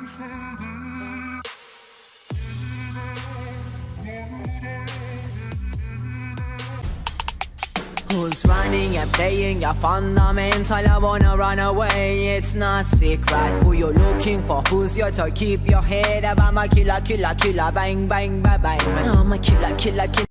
Who's running and playing your fundamental? I wanna run away, it's not secret. Who you're looking for? Who's your toy? keep your head up? I'm a killer, killer, killer, bang, bang, bang, bang. I'm a killer, killer, killer.